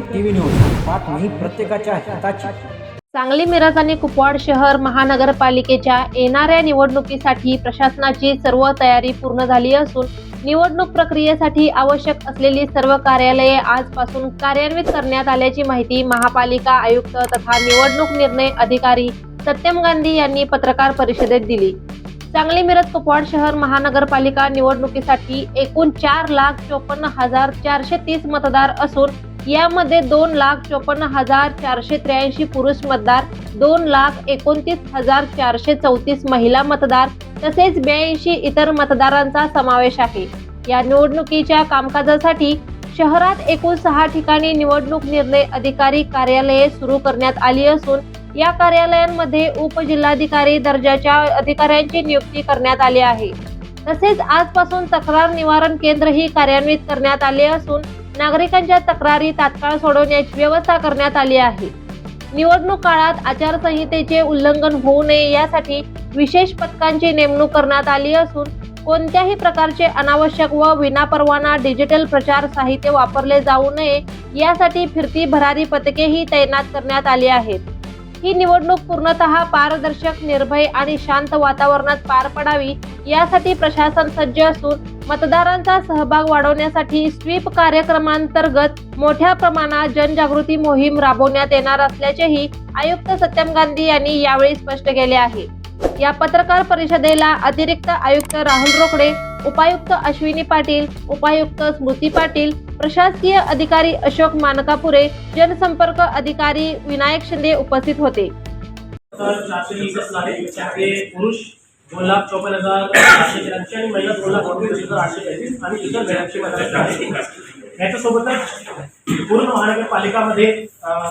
TV news. बातमी प्रत्येकाच्या हिताची. सांगली मिरज आणि कुपवाड शहर महानगरपालिकेच्या येणाऱ्या निवडणुकीसाठी प्रशासनाची सर्व तयारी पूर्ण झाली असून निवडणूक प्रक्रियेसाठी आवश्यक असलेली सर्व कार्यालये आजपासून कार्यान्वित करण्यात आल्याची माहिती महापालिका आयुक्त तथा निवडणूक निर्णय अधिकारी सत्यम गांधी यांनी पत्रकार परिषदेत दिली. सांगली मिरज कुपवाड शहर महानगरपालिका निवडणुकीसाठी एकूण चार लाख चोपन्न हजार चारशे तीस मतदार असून यामध्ये दोन लाख चोपन्न हजार चारशे त्र्याऐंशी पुरुष मतदार दोन लाख एकोणतीस हजार चारशे चौतीस महिला मतदार तसेच ब्याऐंशी इतर मतदारांचा समावेश आहे. या निवडणुकीच्या कामकाजासाठी शहरात एकूण सहा ठिकाणी निवडणूक निर्णय अधिकारी कार्यालये सुरू करण्यात आली असून या कार्यालयांमध्ये उपजिल्हाधिकारी दर्जाच्या अधिकाऱ्यांची नियुक्ती करण्यात आली आहे. तसेच आजपासून तक्रार निवारण केंद्रही कार्यान्वित करण्यात आले असून नागरिकांच्या तक्रारी तात्काळ सोडवण्याची व्यवस्था करण्यात आली आहे. निवडणूक काळात आचारसंहितेचे उल्लंघन होऊ नये यासाठी विशेष पथकांची नेमणूक करण्यात आली असून कोणत्याही प्रकारचे अनावश्यक व विनापरवाना डिजिटल प्रचार साहित्य वापरले जाऊ नये यासाठी फिरती भरारी पथकेही तैनात करण्यात आली आहेत. ही निवडणूक पूर्णतः पारदर्शक निर्भय आणि शांत वातावरणात पार पडावी यासाठी प्रशासन सज्ज असून मतदारांचा सहभाग वाढवण्यासाठी स्वीप कार्यक्रमांतर्गत मोठ्या प्रमाणात जनजागृती मोहीम राबवण्यात येणार असल्याचेही आयुक्त सत्यम गांधी यांनी यावेळी स्पष्ट केले आहे. या पत्रकार परिषदेला अतिरिक्त आयुक्त राहुल रोकडे उपायुक्त अश्विनी पाटील उपायुक्त स्मृती पाटील प्रशासकीय अधिकारी अशोक मानकापुरे जनसंपर्क अधिकारी विनायक शिंदे उपस्थित होते. पुरुष दोन लाख चौपन्न हजार आठशे त्र्याऐंशी आणि महिला दोन लाख अडतीस हजार आठशे तेहतीस आणि इतर ब्याऐंशी मतदार याच्यासोबतच पूर्ण महानगरपालिकामध्ये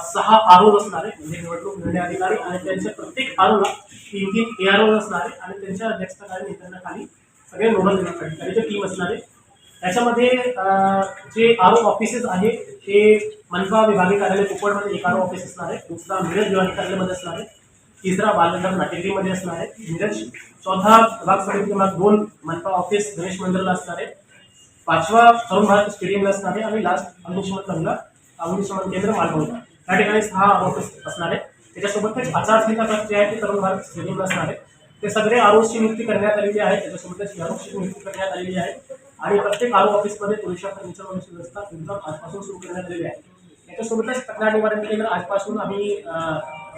सहा आरोप असणारे म्हणजे निवडणूक निर्णय अधिकारी आणि त्यांच्या प्रत्येक आरोला तीन तीन ए आर ओ असणारे आणि त्यांच्या अध्यक्षतेखाली नेत्यांना खाली सगळे नोडल अधिकारीची टीम असणारे. त्याच्यामध्ये जे आरोप ऑफिसेस आहे ते मनपा विभागीय कार्यालय कुपवाडमध्ये एक आरो ऑफिस असणार आहे दुसरा मिरज विभागीय कार्यालयामध्ये असणार. आहे तिसरा बालगंधर नाटेगरीमध्ये असणार आहे. मिरज चौथा विभाग समिती क्रमांक दोन मनपा ऑफिस गणेश मंदिरला असणार आहे. पाचवा तरुण भारत स्टेडियमला असणार आहे. आणि लास्ट अग्निशमन महिला अग्निशमन केंद्र मालवणला या ठिकाणी सहा ऑफिस असणार आहे. त्याच्यासोबतच आचारसंहिता कक्ष जे आहे. ते तरुण भारत स्टेडियमला असणार आहे. ते सगळे आरोची नियुक्ती करण्यात आलेली आहे. त्याच्यासोबतच यारोची नियुक्ती करण्यात आलेली आहे. आणि प्रत्येक आरो ऑफिसमध्ये पोलीस त्यांच्या व्यवस्था तुमचा आजपासून सुरू करण्यात आलेली आहे. त्याच्यासोबतच तक्रार निवारण केंद्र आजपासून आम्ही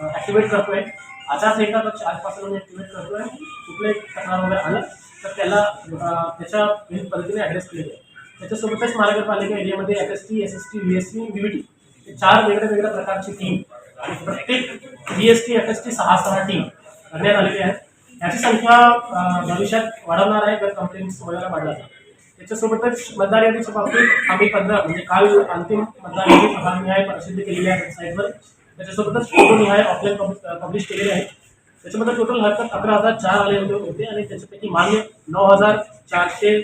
ॲक्टिवेट करतोय. आचारसंहिता कक्ष आजपासून आम्ही ॲक्टिवेट करतोय कुठलंही तक्रार वगैरे आलं तर त्याला त्याच्या विविध पद्धतीने ॲड्रेस केले आहे. त्याच्यासोबतच महानगरपालिका एरियामध्ये F S T S S T V S T V B T हे चार वेगळ्या वेगळ्या प्रकारची टीम आणि प्रत्येक V S T F S T सहा सहा टीम करण्यात आलेली आहे. याची संख्या भविष्यात वाढवणार आहे जर कंप्लेंट्स वगैरे वाढला तर. त्याच्यासोबतच मतदार यादीच्या बाबतीत आम्ही पंधरा म्हणजे काल अंतिम मतदार यादी प्रभागनिहाय प्रसिद्ध केलेली आहे वेबसाईटवर त्याच्यासोबतच फोटोनिहाय ऑफलाईन पब्लिश केलेले आहे. त्याच्यामध्ये टोटल हरकत अकरा हजार चार आले होते होते आणि त्याच्यापैकी मान्य नऊ हजार चारशे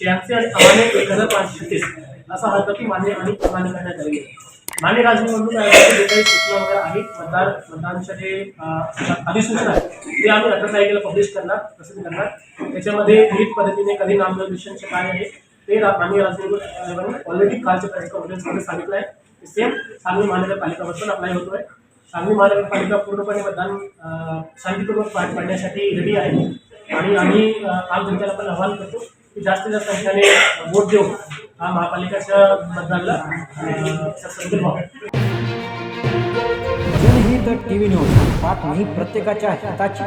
शहाऐंशी आणि अमान्य एक हजार पाचशे तीस असा हरकती मान्य आणि अमान्य करण्यात आलेली आहे. मान्य राज्य आयोगाचे जे काही सूचना वगैरे आहेत मतदार मतदानच्या जे अधिसूचना आहे ते आम्ही अठरा तारखेला पब्लिश करणार प्रसिद्ध करणार. त्याच्यामध्ये विविध पद्धतीने कधी नामनिर्देशनचे काय आहे ते मान्य माननीय आयोगाने ऑलरेडी कालच्या प्रेस कॉन्फरन्समध्ये सांगितलं आहे. सेम सांगली महानगरपालिकावर पण अप्लाय होतोय. सांगली महानगरपालिका पूर्णपणे मतदान शांतीपूर्वक पार पाडण्यासाठी रेडी आहे. आणि आम्ही आम जनतेला पण आव्हान करतो की जास्तीत जास्त संख्येने वोट देऊन हा महापालिकेच्या मतदानाला सक्सेसफुल व्हावं. जनहित टीव्ही न्यूज. बातमी प्रत्येकाच्या हिताची.